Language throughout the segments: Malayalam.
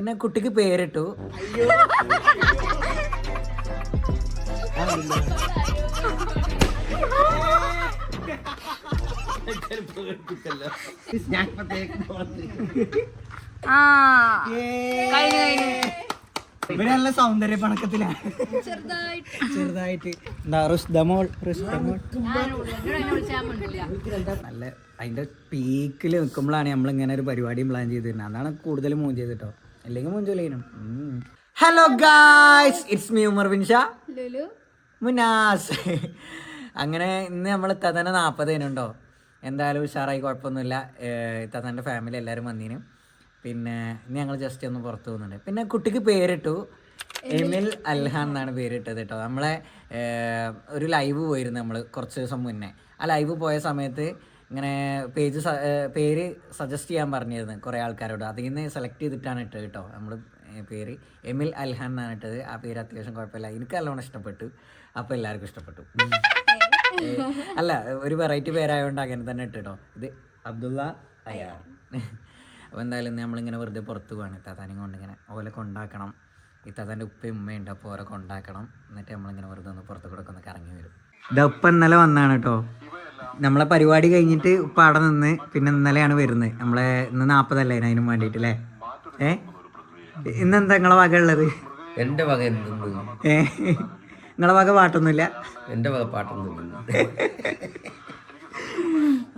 പിന്നെ കുട്ടിക്ക് പേരിട്ടു. ഇവരെല്ലാം സൗന്ദര്യ പണക്കത്തിലാണ് ചെറുതായിട്ട്. എന്താ നല്ല അതിന്റെ പീക്കിൽ നിൽക്കുമ്പോഴാണ് നമ്മൾ ഇങ്ങനെ ഒരു പരിപാടിയും പ്ലാൻ ചെയ്തിരുന്നത്. അതാണ് കൂടുതൽ മൂവ് ചെയ്തിട്ടോ അല്ലെങ്കിൽ മൂഞ്ചോലേനും. Hello guys it's me Umar Binsha Munas. അങ്ങനെ ഇന്ന് നമ്മൾ തതന നാൽപ്പത് ദിനുണ്ടോ എന്തായാലും ഉഷാറായി കുഴപ്പമൊന്നുമില്ല. തതന്റെ ഫാമിലി എല്ലാവരും വന്നീനും. പിന്നെ ഇന്ന് ഞങ്ങൾ ജസ്റ്റ് ഒന്ന് പുറത്തു പോകുന്നുണ്ട്. പിന്നെ കുട്ടിക്ക് പേരിട്ടു. എമിൽ അൽഹാൻ എന്നാണ് പേരിട്ടത് കേട്ടോ. നമ്മളെ ഒരു ലൈവ് പോയിരുന്നു നമ്മൾ കുറച്ച് ദിവസം മുന്നേ. ആ ലൈവ് പോയ സമയത്ത് ഇങ്ങനെ പേജ് പേര് സജസ്റ്റ് ചെയ്യാൻ പറഞ്ഞിരുന്നു കുറേ ആൾക്കാരോട്. അതിൽ നിന്ന് സെലക്ട് ചെയ്തിട്ടാണ് ഇട്ടത് കേട്ടോ. നമ്മൾ പേര് എമിൽ അൽഹാൻ എന്നാണ് ഇട്ടത്. ആ പേര് അത്യാവശ്യം കുഴപ്പമില്ല. എനിക്ക് നല്ലോണം ഇഷ്ടപ്പെട്ടു. അപ്പോൾ എല്ലാവർക്കും ഇഷ്ടപ്പെട്ടു. അല്ല ഒരു വെറൈറ്റി പേരായതുകൊണ്ട് അങ്ങനെ തന്നെ ഇട്ടോ ഇത് അബ്ദുള്ള അയാൾ. അപ്പോൾ എന്തായാലും നമ്മളിങ്ങനെ വെറുതെ പുറത്ത് പോവാണ്. ഇത്താത്താനും കൊണ്ട് ഇങ്ങനെ ഓലെ കൊണ്ടാക്കണം. ഇത്താത്താന്റെ ഉപ്പയും ഉമ്മയുണ്ട് അപ്പോൾ ഓരോ കൊണ്ടാക്കണം. എന്നിട്ട് നമ്മളിങ്ങനെ വെറുതെ ഒന്ന് പുറത്ത് കൊടുക്കുന്ന ഒന്ന് കറങ്ങി വരും. ഇതപ്പം ഇന്നലെ വന്നാണ് കേട്ടോ. നമ്മളെ പരിപാടി കഴിഞ്ഞിട്ട് ഇപ്പം അവിടെ നിന്ന് പിന്നെ ഇന്നലെയാണ് വരുന്നത്. നമ്മളെ ഇന്ന് നാൽപ്പതല്ലേ അതിനും വേണ്ടിയിട്ട് അല്ലേ ഏ? ഇന്നെന്താ നിങ്ങളെ വക ഉള്ളത്? എന്റെ വക ഏ? നിങ്ങളെ വക പാട്ടൊന്നുമില്ല? എന്റെ വക പാട്ടൊന്നും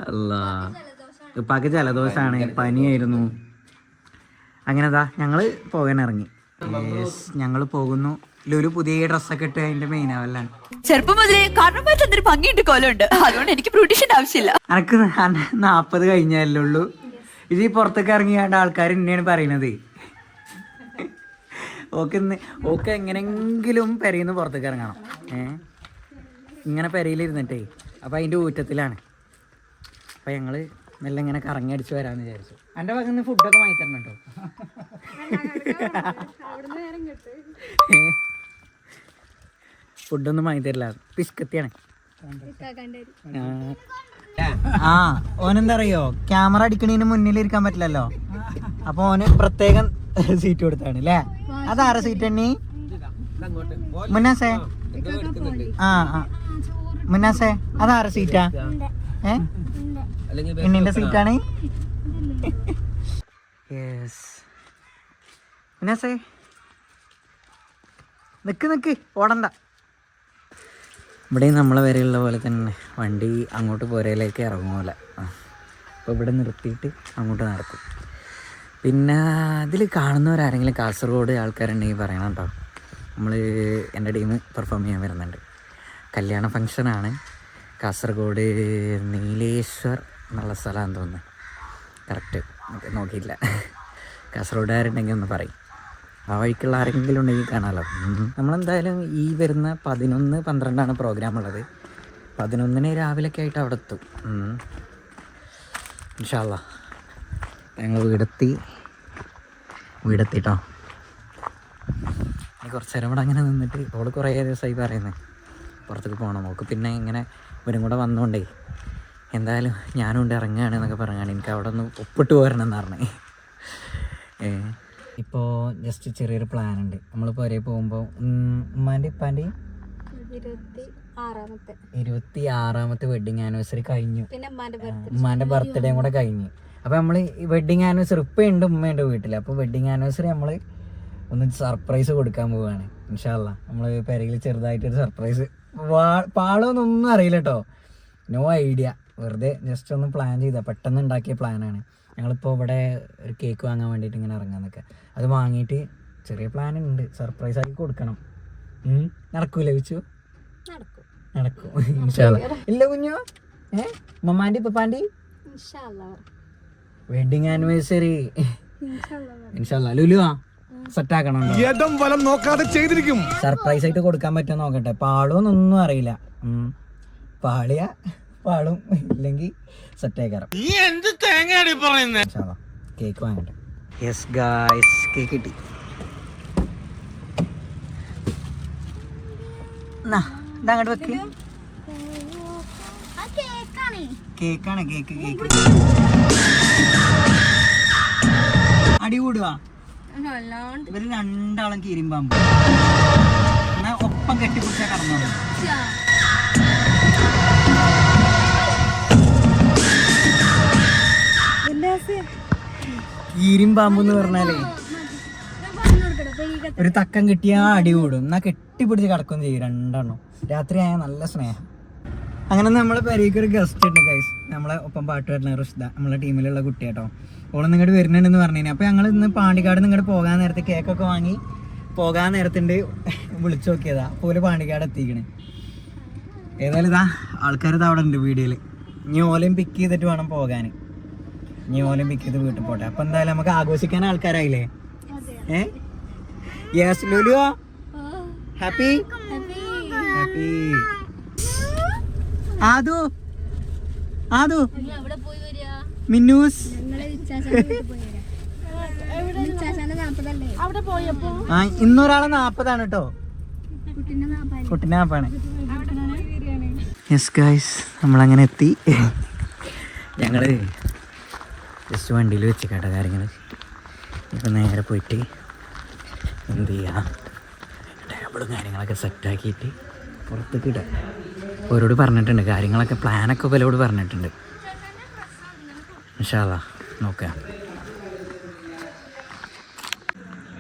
അല്ല. ഇപ്പാക്ക് ജലദോഷാണ് പനിയായിരുന്നു. അങ്ങനെതാ ഞങ്ങൾ പോകാൻ ഇറങ്ങി. ഞങ്ങൾ പോകുന്നു. ലുലു പുതിയ ഡ്രസ്സൊക്കെ ഇട്ട് അതിന്റെ മെയിൻ ആവല്ലാണ് ചെറുപ്പം മുതലേ കാരണം എന്തൊരു ഭംഗിയുണ്ട് കോലമുണ്ട്. അതുകൊണ്ട് എനിക്ക് ബ്യൂട്ടീഷ്യന്റെ ആവശ്യമില്ല. എനക്ക് നാപ്പത് കഴിഞ്ഞല്ലേ ഉള്ളൂ. ഇത് ഈ പുറത്തൊക്കെ ഇറങ്ങിയാണ്ട് ആൾക്കാർ എന്നെയാണ് പറയണത്. ഓക്കെ ഇന്ന് ഓക്ക് എങ്ങനെങ്കിലും പെരയിന്ന് പുറത്തേക്ക് ഇറങ്ങണം. ഏ? ഇങ്ങനെ പെരയിലിരുന്നിട്ടേ അപ്പം അതിന്റെ ഊറ്റത്തിലാണ്. അപ്പം ഞങ്ങൾ മെല്ലെ ഇങ്ങനെ കറങ്ങി അടിച്ച് വരാമെന്ന് വിചാരിച്ചു. എന്റെ ഭാഗത്ത് നിന്ന് ഫുഡൊക്കെ വാങ്ങി തരണം കേട്ടോ. ഫുഡൊന്നും വാങ്ങി തരില്ല. പിസ്കത്തിയാണ് ആ ഓനെന്താ അറിയോ ക്യാമറ അടിക്കണതിന് മുന്നിൽ ഇരിക്കാൻ പറ്റില്ലല്ലോ. അപ്പൊ ഓന് പ്രത്യേകം സീറ്റ് കൊടുത്താണ് അല്ലേ അതാര സീറ്റ് എണ്ണി? മുന്നാസേ? ആ ആ. മുന്നാസേ അതാര സീറ്റാ? ഏ? എണ്ണിന്റെ സീറ്റാണ്? യെസ് മുന്നാസേ. നിക്ക് നിക്ക്. ഓടണ്ട. ഇവിടെ നമ്മളെ വരെയുള്ള പോലെ തന്നെ വണ്ടി അങ്ങോട്ട് പോരയിലേക്ക് ഇറങ്ങൂല അപ്പോൾ ഇവിടെ നിർത്തിയിട്ട് അങ്ങോട്ട് നടക്കും. പിന്നെ ഇതിൽ കാണുന്നവരാരെങ്കിലും കാസർഗോഡ് ആൾക്കാരുണ്ടെങ്കിൽ പറയണം കേട്ടോ. നമ്മൾ എന്റെ ടീം പെർഫോം ചെയ്യാൻ വരുന്നുണ്ട്. കല്യാണ ഫങ്ഷനാണ് കാസർഗോഡ് നീലേശ്വർ എന്നുള്ള സ്ഥലമാണെന്ന് തോന്നുന്നു. കറക്റ്റ്. നോക്കിയില്ല കാസർഗോഡുകാരുണ്ടെങ്കിൽ ഒന്ന് പറയും. ആ വഴിക്കുള്ള ആരെങ്കിലും ഉണ്ടെങ്കിൽ കാണാമല്ലോ. നമ്മളെന്തായാലും ഈ വരുന്ന പതിനൊന്ന് പന്ത്രണ്ടാണ് പ്രോഗ്രാം ഉള്ളത്. പതിനൊന്നിന് രാവിലെയൊക്കെ ആയിട്ട് അവിടെ എത്തും. ഇൻഷാല്ല ഞങ്ങൾ വീടെത്തി. വീടെത്തിട്ടോ. കുറച്ച് നേരം ഇവിടെ അങ്ങനെ നിന്നിട്ട് ഓൾ കുറേ ദിവസമായി പറയുന്നത് പുറത്തേക്ക് പോകണം നോക്ക് പിന്നെ ഇങ്ങനെ ഇവരും കൂടെ വന്നുകൊണ്ടേ എന്തായാലും ഞാനും ഉണ്ട് ഇറങ്ങുകയാണ് എന്നൊക്കെ പറഞ്ഞാണ്. എനിക്ക് അവിടെ ഒന്ന് ഒപ്പിട്ട് പോരണം എന്ന് പറഞ്ഞേ. ഏ. ഇപ്പോൾ ജസ്റ്റ് ചെറിയൊരു പ്ലാൻ ഉണ്ട്. നമ്മൾ ഒരേ പോകുമ്പോൾ ഉമ്മാന്റെ ഇപ്പാന്റെയും ഇരുപത്തി ആറാമത്തെ. വെഡിങ് ആനിവേഴ്സറി കഴിഞ്ഞു. ഉമ്മാന്റെ ഉമ്മാന്റെ ബർത്ത്ഡേയും കൂടെ കഴിഞ്ഞു. അപ്പോൾ നമ്മൾ വെഡിങ് ആനിവേഴ്സറി ഇപ്പം ഉണ്ട് ഉമ്മയുണ്ട് വീട്ടിൽ അപ്പോൾ വെഡിങ് ആനിവേഴ്സറി നമ്മൾ ഒന്ന് സർപ്രൈസ് കൊടുക്കാൻ പോവുകയാണ് ഇൻഷാല്ല നമ്മൾ പെരയിൽ ചെറുതായിട്ടൊരു സർപ്രൈസ് പാളോന്നൊന്നും അറിയില്ല കേട്ടോ നോ ഐഡിയ വെറുതെ ജസ്റ്റ് ഒന്ന് പ്ലാൻ ചെയ്താ. പെട്ടെന്ന് ഉണ്ടാക്കിയ പ്ലാനാണ് ഞങ്ങളിപ്പോൾ ഇവിടെ ഒരു കേക്ക് വാങ്ങാൻ വേണ്ടിയിട്ട് ഇങ്ങനെ ഇറങ്ങാന്നൊക്കെ. അത് വാങ്ങിയിട്ട് ചെറിയ പ്ലാൻ ഉണ്ട് സർപ്രൈസ് ആക്കി കൊടുക്കണം. നടക്കൂ നടക്കൂലേ വെച്ചു? നടക്കും. ഇല്ല കുഞ്ഞോ? ഏ? മമ്മാന്റെ ഇൻഷാല്ലാ വെഡിങ് ആനിവേഴ്സറി ഇൻഷാല്ല ആ സെറ്റ് ആക്കണം വലം നോക്കാതെ ചെയ്തിരിക്കും. സർപ്രൈസ് ആയിട്ട് കൊടുക്കാൻ പറ്റുമോ നോക്കട്ടെ. പാളോന്നൊന്നും അറിയില്ല. പാളിയ പാളും. ഇല്ലെങ്കിൽ സെറ്റ് ആക്കാറ് കേക്ക് വാങ്ങട്ടെ യെസ് ഗായ്സ് കേക്ക് കിട്ടി. എന്നാ, ഇതാ അങ്ങോട്ട് വെക്ക്. കേക്കാണ്. Cake cake. അടി കൂടുക ഇവർ രണ്ടാളും കീരിമ്പാമ്പ് എന്നാ ഒപ്പം കെട്ടിപ്പിടിച്ചാ കടന്നു കീരിമ്പാമ്പ് എന്ന് പറഞ്ഞാലേ ഒരു തക്കം കിട്ടിയാ അടി കൂടും. എന്നാ കെട്ടിപ്പിടിച്ച് കിടക്കും ചെയ്യും രണ്ടെണ്ണം. രാത്രി ആയ നല്ല സ്നേഹം. അങ്ങനെ നമ്മളെ പെരേക്ക് ഒരു ഗസ്റ്റ് ഉണ്ട് ഗൈസ് നമ്മളെ ഒപ്പം പാട്ട് വരുന്ന റുഷ്ദ നമ്മളെ ടീമിലുള്ള കുട്ടി കേട്ടോ. ഓൾ നിങ്ങോട്ട് വരുന്നുണ്ടെന്ന് പറഞ്ഞു അപ്പൊ ഞങ്ങൾ ഇന്ന് പാണ്ടിക്കാട് നിങ്ങോട്ട് പോകാൻ നേരത്തെ കേക്കൊക്കെ വാങ്ങി പോകാൻ നേരത്തിണ്ട് വിളിച്ചു നോക്കിയതാ. പോലെ പാണ്ടിക്കാട് എത്തിക്കണ്. ഏതായാലും ഇതാ ആൾക്കാർ ഇതാ അവിടെ ഉണ്ട് വീഡിയോയിൽ ഇനി ഓലയും പിക്ക് ചെയ്തിട്ട് വേണം പോകാൻ ഇനി ഓലം പിക്ക് ചെയ്ത് വീട്ടിൽ പോട്ടെ. അപ്പൊ എന്തായാലും നമുക്ക് ആഘോഷിക്കാൻ ആൾക്കാരായില്ലേ? ഏ? യെസ് ലുലുവോ ഹാപ്പി ഹാപ്പി ആദു? ആദു? മിന്നൂസ്? ആ ഇന്നൊരാളെ നാപ്പതാണ് കേട്ടോ കുട്ടിനെ നാപ്പാണ്. യെസ് ഗായ്സ് നമ്മളങ്ങനെ എത്തി. ഞങ്ങൾ ജസ്റ്റ് വണ്ടിയിൽ വെച്ച് കേട്ടോ കാര്യങ്ങൾ ഇപ്പം നേരെ പോയിട്ട് എന്ത് ചെയ്യാം? ടേബിളും കാര്യങ്ങളൊക്കെ സെറ്റാക്കിയിട്ട് പുറത്തേക്ക് ഇടാം. ഓരോട് പറഞ്ഞിട്ടുണ്ട് കാര്യങ്ങളൊക്കെ പ്ലാനൊക്കെ പലരോട് പറഞ്ഞിട്ടുണ്ട്. ഇൻഷാല്ല നോക്കാം.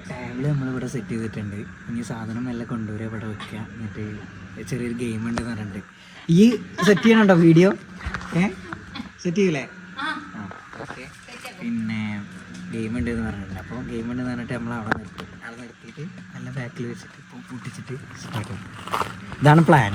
ടേബിൾ നമ്മളിവിടെ സെറ്റ് ചെയ്തിട്ടുണ്ട്. ഇനി സാധനം എല്ലാം കൊണ്ടുവരിക ഇവിടെ വെക്കുക എന്നിട്ട് ചെറിയൊരു ഗെയിം ഉണ്ട് പറഞ്ഞിട്ടുണ്ട്. ഈ സെറ്റ് ചെയ്യണുണ്ടോ വീഡിയോ ഏ? സെറ്റ് ചെയ്യൂലേ? ആ ഓക്കെ പിന്നെ ഗെയിം ഉണ്ട് എന്ന് പറഞ്ഞിട്ടുണ്ട്. അപ്പോൾ ഗെയിം ഉണ്ട് എന്ന് പറഞ്ഞിട്ട് നമ്മൾ അവിടെ നിർത്തും. അവിടെ നിർത്തിയിട്ട് നല്ല ബാക്കിൽ വെച്ചിട്ട് ഇപ്പോൾ പൊട്ടിച്ചിട്ട് സ്റ്റാർട്ട് ഇതാണ് പ്ലാൻ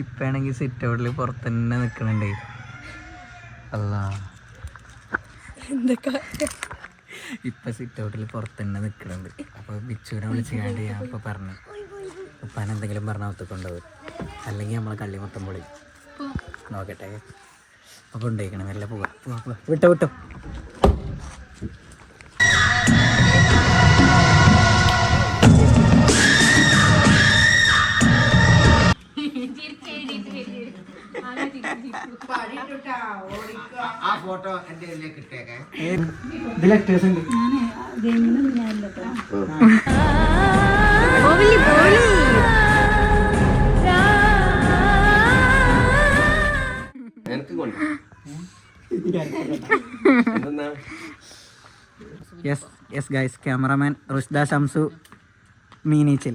ഇപ്പാണെങ്കിൽ സിറ്റ് ഔട്ടിൽ പുറത്ത് തന്നെ നിൽക്കണുണ്ടേ അല്ല ഇപ്പൊ സിറ്റ് ഔട്ടിൽ പുറത്ത് തന്നെ നിൽക്കണുണ്ട് അപ്പോൾ ബിച്ചുവിനെ വിളിച്ച് കണ്ട് ഞാൻ ഇപ്പൊ പറഞ്ഞു ഉപ്പാൻ എന്തെങ്കിലും പറഞ്ഞ ഒത്തു അല്ലെങ്കിൽ നമ്മളെ കള്ളി മൊത്തം പൊളി. നോക്കട്ടെ. അപ്പോൾ ഉണ്ടായിക്കണം എല്ലാം പോവാ. വിട്ടോ പോവാ വിട്ടോ ഫോട്ടോ എന്റെ actors ഇട്ടേക്കേ. എനിക്ക് കൊണ്ട് എന്തെന്നാ yes yes guys cameraman Rushda Shamsu മീനീച്ചിൽ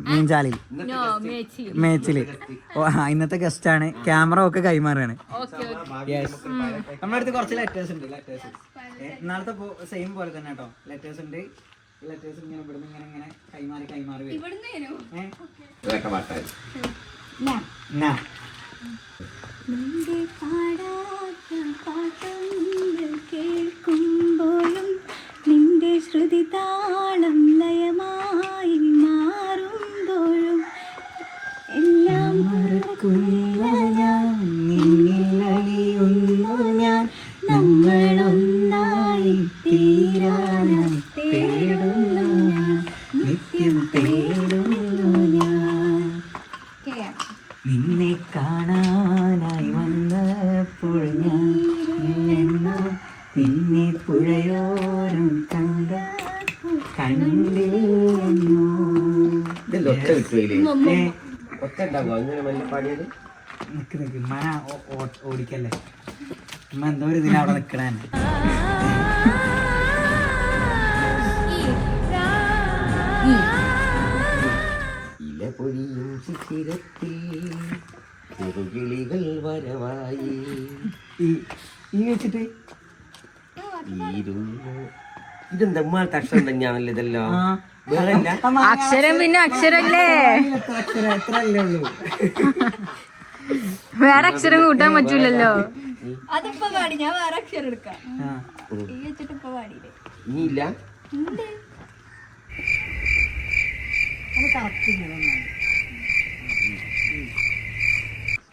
മീൻചാലിൽ. മേച്ചിൽ ഇന്നത്തെ ഗസ്റ്റ് ആണ്. ക്യാമറ ഒക്കെ കൈമാറാണ്. നമ്മുടെ അടുത്ത് കുറച്ച് ലെറ്റേഴ്സ് ഉണ്ട് ലെറ്റേഴ്സ് ഇന്നാളത്തെ സെയിം പോലെ തന്നെ കേട്ടോ. ലെറ്റേഴ്സ് ഉണ്ട്. ലെറ്റേഴ്സ് ഇങ്ങനെ ഇവിടുന്ന് ഇങ്ങനെ ഇങ്ങനെ കൈമാറി കൈമാറി വരും. വന്നപ്പോൾ ഞാൻ നിന്നെന്നോ പിന്നെ പുഴയോരം കണ്ട നിക്ക് നിക്ക് ഓടിക്കല്ലേ ഉമ്മ എന്തോ ഒരു ഇതിൽ അവിടെ നിക്കണേ ഇല പൊഴിയും ചിത്തിരത്തിൽ ചെറുകിളികൾ വരവായി. ഈ വെച്ചിട്ട്? ഇതെന്താ? അക്ഷരം തന്നെയാണല്ലോ ഇതെല്ലാം. അക്ഷരം പിന്നെ അക്ഷരല്ലേ? വേറെ അക്ഷരം കൂട്ടാൻ പറ്റൂലല്ലോ. അതിപ്പോ പാടി. ഞാൻ വേറെ അക്ഷരം എടുക്കാം. ഈ വെച്ചിട്ട് ഇപ്പൊ പാടിയില്ലേ? ഇനിയില്ല?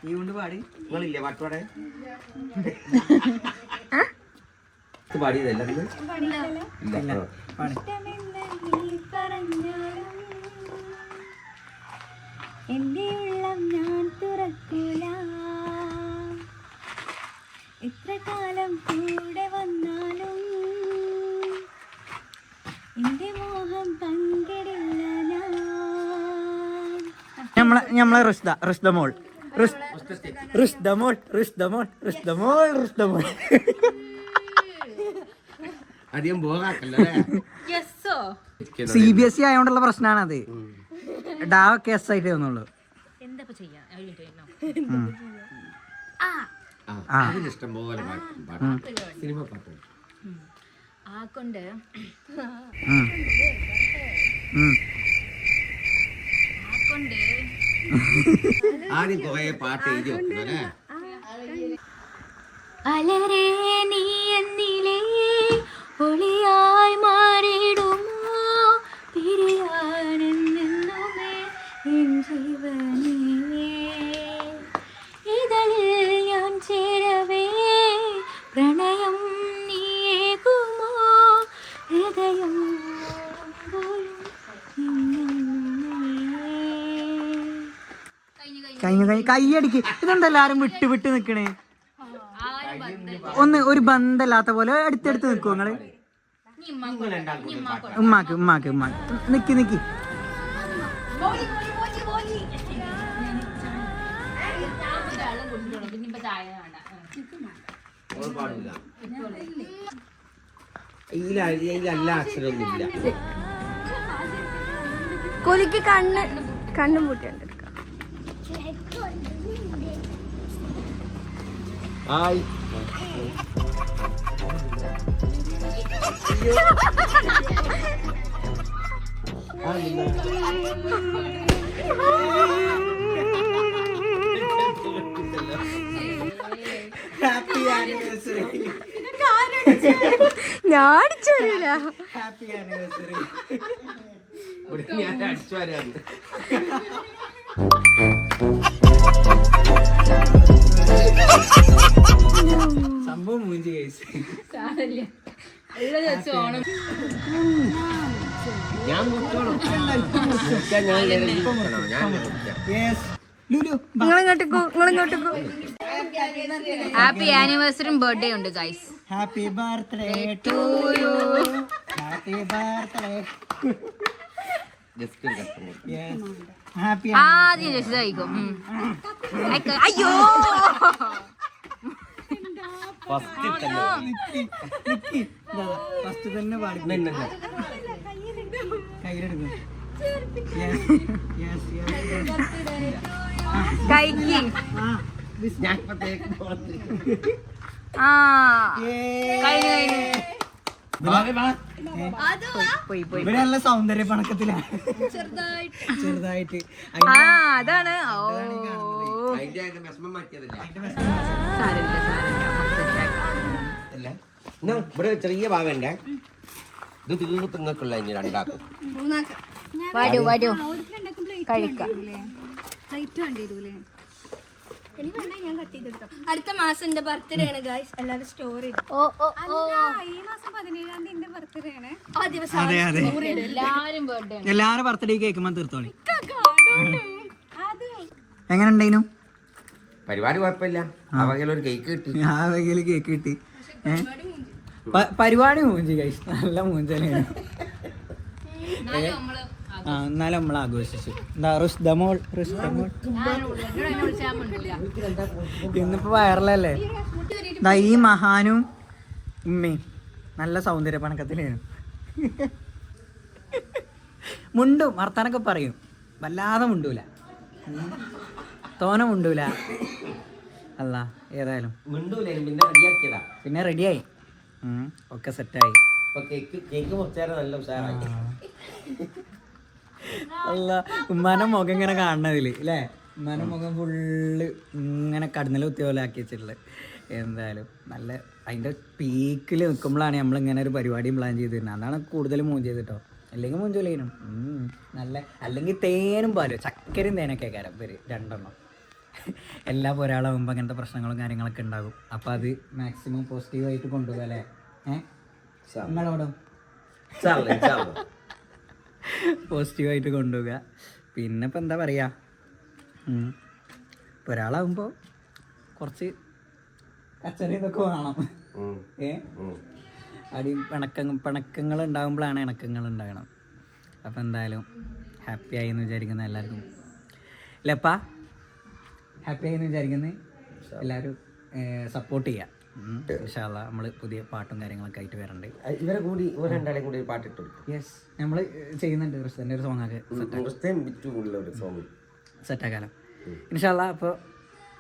കൊണ്ട് പാടി. നിങ്ങളില്ലേ പാട്ടുപാടെ പാടിയതല്ല? ഇല്ല. പാടി. എന്റെ ഉള്ളം ഞാൻ തുറക്കൂല. എത്ര കാലം കൂടെ വന്നാലും എന്റെ മോഹം പങ്കിടില്ല ഞാൻ. നമ്മളെ നമ്മളെ റിഷ്ദ റിഷ്ദ മോൾ റുഷ്- റുഷ്ദ മോൾ റുഷ്ദ മോൾ റുഷ്ദ മോൾ റുഷ്ദ മോൾ അധികം പോകാക്കല്ലേ സി ബി എസ് ഇ ആയതുകൊണ്ടുള്ള പ്രശ്നമാണത് ഡാ ഒക്കെ എസ് ആയിട്ട് പാട്ട്. ആക്കൊണ്ട്. ആക്കൊണ്ട് ആദ്യം കുറെ പാട്ട് എഴുതി അല്ലേ? അലരേ നീ എന്നിലേ ഒളിയായി കഴിഞ്ഞു കഴിഞ്ഞു കൈയടിക്ക്. ഇതെന്താ എല്ലാരും വിട്ട് വിട്ട് നിക്കണേ? ഒന്ന് ഒരു ബന്ധമില്ലാത്ത പോലെ അടുത്തടുത്ത് നിൽക്കുവോ നിങ്ങൾ? ഉമ്മാക്ക് ഉമ്മാക്ക് ഉമ്മാക്ക്. നിക്കി നിക്കി. കൊലിക്ക് കണ്ണ് കണ്ണും പൂട്ടിയുണ്ട്. ഹായ്. ഹാപ്പി ആനിവേഴ്സറി ഞാൻ അടിച്ചു വരില്ല ഹാപ്പി ആനിവേഴ്സറി ഇവിടെ ഞാൻ അടിച്ചു വരാണ് ഹാപ്പി ആനിവേഴ്സറിയും ബർത്ത്ഡേ ഉണ്ട് guys happy birthday to you happy birthday just ആദ്യം രക്ഷിത കഴിക്കും അയ്യോ! ഫസ്റ്റ് തന്നെ ഫസ്റ്റ് തന്നെ പാടി ആ. കഴിഞ്ഞു. കഴിഞ്ഞു സൗന്ദര്യ പണക്കത്തിലാണ് ചെറുതായിട്ട്. ആ അതാണ്. ഇവിടെ ചെറിയ ഭാഗണ്ടേ ഇത് തീർത്ത് തിങ്ങക്കുള്ള ഇനി രണ്ടാക്കും. വരൂ വരൂ. കഴിക്കാം. അടുത്ത മാസം എന്റെ ബർത്ത്ഡേ ആണ് ഗായ്സ് എല്ലാവരും സ്റ്റോറി ഓ ഓ ഓ. ഈ മാസം പതിനേഴാം തീയതി എന്റെ ബർത്ത്ഡേ ആണ്. ആ ദിവസം അതെ അതെ. എല്ലാരും ബർത്ത്ഡേ എല്ലാരും ബർത്ത്ഡേ കേൾക്കുമ്പോൾ തീർത്തോളി. അത് എങ്ങനെ ഉണ്ടായിരുന്നു പരിപാടി കുഴപ്പമില്ല. ആ വകയിൽ ഒരു കേക്ക് കിട്ടി. ആ കേക്ക് കിട്ടി. ഏ? പരിപാടി മൂഞ്ചി കഴിച്ചു നല്ല മൂഞ്ചലാണ് ആ എന്നാലും നമ്മൾ ആഘോഷിച്ചു. എന്താ റുഷ്ദമോൾ റുഷ്ദമോൾ ഇന്നിപ്പോ വൈറലല്ലേ ദാ ഈ മഹാനും ഉമ്മയും നല്ല സൗന്ദര്യ പണക്കത്തിലാണ് മുണ്ടും വർത്താനൊക്കെ പറയും. വല്ലാതെ മുണ്ടൂല. തോന മുണ്ടൂല. അല്ല ഏതായാലും. പിന്നെ റെഡിയായി ഒക്കെ സെറ്റായി. ഇപ്പൊ കേക്ക് കേക്ക് മുറിച്ചാലും നല്ല ഉഷാറായി. അല്ല ഉമ്മാനെ മുഖം ഇങ്ങനെ കാണണതിൽ അല്ലേ ഉമ്മാനെ മുഖം ഫുള്ള് ഇങ്ങനെ കടന്നൽ കുത്തിയ പോലെ ആക്കി വെച്ചിട്ടുള്ളത് എന്തായാലും നല്ല അതിന്റെ പീക്കിൽ നിൽക്കുമ്പോഴാണ് നമ്മൾ ഇങ്ങനെ ഒരു പരിപാടിയും പ്ലാൻ ചെയ്തിരുന്നത്. അതാണ് കൂടുതൽ മൂഞ്ച് ചെയ്തിട്ടോ. അല്ലെങ്കിൽ മൂഞ്ചോലേനും നല്ല അല്ലെങ്കിൽ തേനും പാലും ചക്കരയും തേനൊക്കെ കാരം പേര് രണ്ടെണ്ണം. എല്ലാം ഒരാളാകുമ്പോൾ അങ്ങനത്തെ പ്രശ്നങ്ങളും കാര്യങ്ങളൊക്കെ ഉണ്ടാകും. അപ്പോൾ അത് മാക്സിമം പോസിറ്റീവായിട്ട് കൊണ്ടുപോകാം അല്ലേ? ഏഹ് നിങ്ങളോടോ. പോസിറ്റീവായിട്ട് കൊണ്ടുപോവുക പിന്നെ ഇപ്പം എന്താ പറയുക ഇപ്പോൾ ഇപ്പൊ ഒരാളാകുമ്പോൾ കുറച്ച് കച്ചറി ഇതൊക്കെ വേണം. ഏ? അടി പിണക്ക പിണക്കങ്ങൾ ഉണ്ടാകുമ്പോഴാണ് ഇണക്കങ്ങൾ ഉണ്ടാകണം. അപ്പം എന്തായാലും ഹാപ്പി ആയി എന്ന് വിചാരിക്കുന്ന എല്ലാവർക്കും. ഇല്ലപ്പാ ഹാപ്പി ആയി എന്ന് വിചാരിക്കുന്നത് എല്ലാവരും സപ്പോർട്ട് ചെയ്യാം. ഇൻഷാല്ല നമ്മൾ പുതിയ പാട്ടും കാര്യങ്ങളൊക്കെ ആയിട്ട് വരണ്ട്. ഇവരെ കൂടി രണ്ടാളെ കൂടി ഒരു പാട്ടിട്ട് കൊടുക്കും. യെസ് നമ്മൾ ചെയ്യുന്നുണ്ട് ക്രിസ്തുവിന്റെ ഒരു സോങ് സോങ് സെറ്റാക്കാലം ഇൻഷാല്ല അപ്പോൾ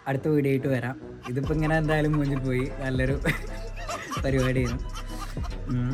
അടുത്ത വീഡിയോ ആയിട്ട് വരാം. ഇതിപ്പോൾ ഇങ്ങനെ എന്തായാലും മുന്നിൽ പോയി. നല്ലൊരു പരിപാടിയാണ്. ഉം.